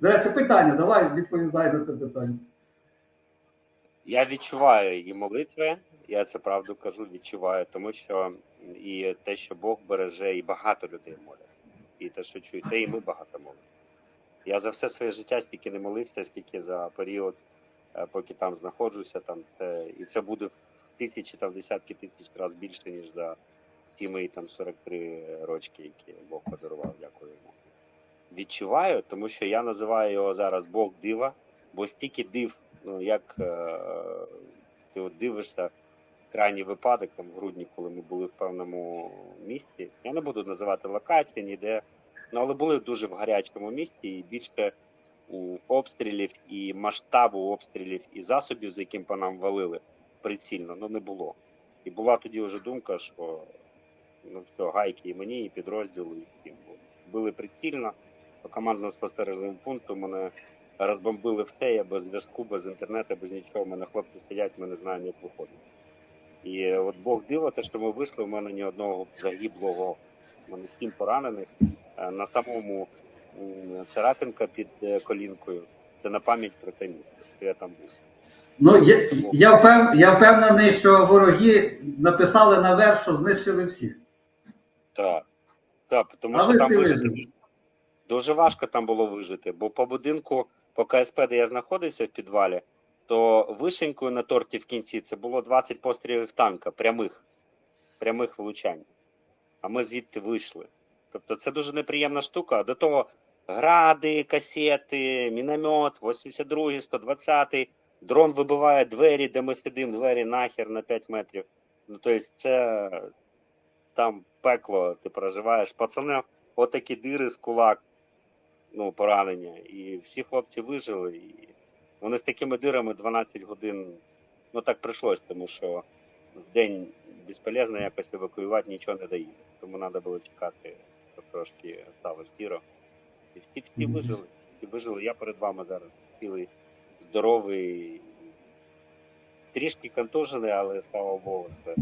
До речі, питання, давай відповідай на це питання. Я відчуваю її молитви, я це правду кажу, відчуваю, тому що і те, що Бог береже, і багато людей моляться. І те, що чуєте, і ми багато молимося. Я за все своє життя стільки не молився, скільки за період, е, поки там знаходжуся. Там це і це буде в тисячі та в десятки тисяч разів більше, ніж за всі мої там 43 рочки, які Бог подарував. Відчуваю, тому що я називаю його зараз Бог дива, бо стільки див, ну як е, ти от дивишся крайній випадок там в грудні, коли ми були в певному місці. Я не буду називати локації ніде, ну але були дуже в гарячому місці і більше обстрілів і масштабу обстрілів і засобів, з яким по нам валили прицільно, ну не було. І була тоді вже думка, що ну все, гайки і мені, і підрозділу, і всім. Били прицільно по командному спостережному пункту мене розбомбили все, я без зв'язку, без інтернету, без нічого. У мене хлопці сидять, ми не знаємо, як виходити. І от Бог диво, те, що ми вийшли, у мене ні одного загиблого, у мене сім поранених. Е, На самому царапинка під е, колінкою. Це на пам'ять про те місце, що я там був. Ну, я, я, впев, я впевнений, що вороги написали наверх, що знищили всіх. Так, так, тому А що там вижити? Дуже, важко там було вижити, бо по будинку, по КСП, де я знаходився в підвалі, то вишенькою на торті в кінці це було 20 пострілів танка, прямих, прямих влучань. А ми звідти вийшли. Тобто це дуже неприємна штука. До того гради, касети, міномет, 82-й, 120-й, дрон вибиває двері, де ми сидимо, двері нахер на 5 метрів. Ну, тобто, це там пекло, ти проживаєш. Пацани, отакі дири з кулак, ну, поранення. І всі хлопці вижили. І вони з такими дирами 12 годин. Ну так прийшлось, тому що в день безполезно якось евакуювати нічого не дає. Тому треба було чекати, щоб трошки стало сіро. І всі всі вижили. Всі вижили. Я перед вами зараз цілий, здоровий. Трішки контужений, але слава Богу, все.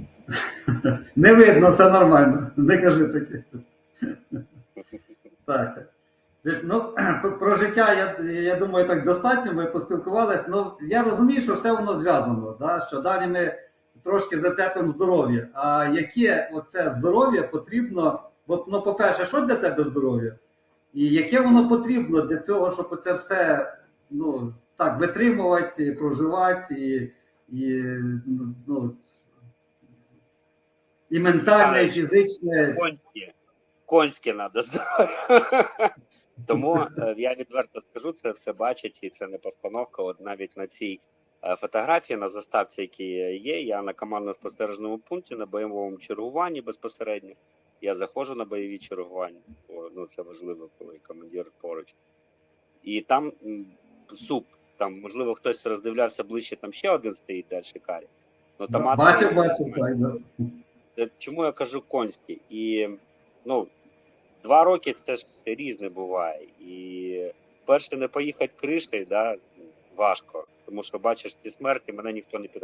Не видно, це нормально. Не кажи таке. Так. Ну, про життя, я, я думаю, так достатньо, ми поспілкувалися. Ну, я розумію, що все воно зв'язано, да? що далі ми трошки зацепимо здоров'я. А яке оце здоров'я потрібно? Бо, ну, по-перше, що для тебе здоров'я? І яке воно потрібно для цього, щоб це все ну, так, витримувати, проживати і, і, ну, і ментальне, і фізичне. Конське. Конське треба здоров'я. Тому е, я відверто скажу, це все бачить, і це не постановка. От навіть на цій е, фотографії на заставці, які є, я на командно-спостережному пункті на бойовому чергуванні безпосередньо. Я заходжу на бойові чергування, бо ну це важливо, коли командир поруч. І там суп. Там, можливо, хтось роздивлявся ближче, там ще один стоїть далі карі. Ну, бачив, так. Да. Е, Чому я кажу конські? І ну, два роки це ж різне буває. І перше не поїхати кришею, да, важко, тому що бачиш ці смерті, мене ніхто не підтримує.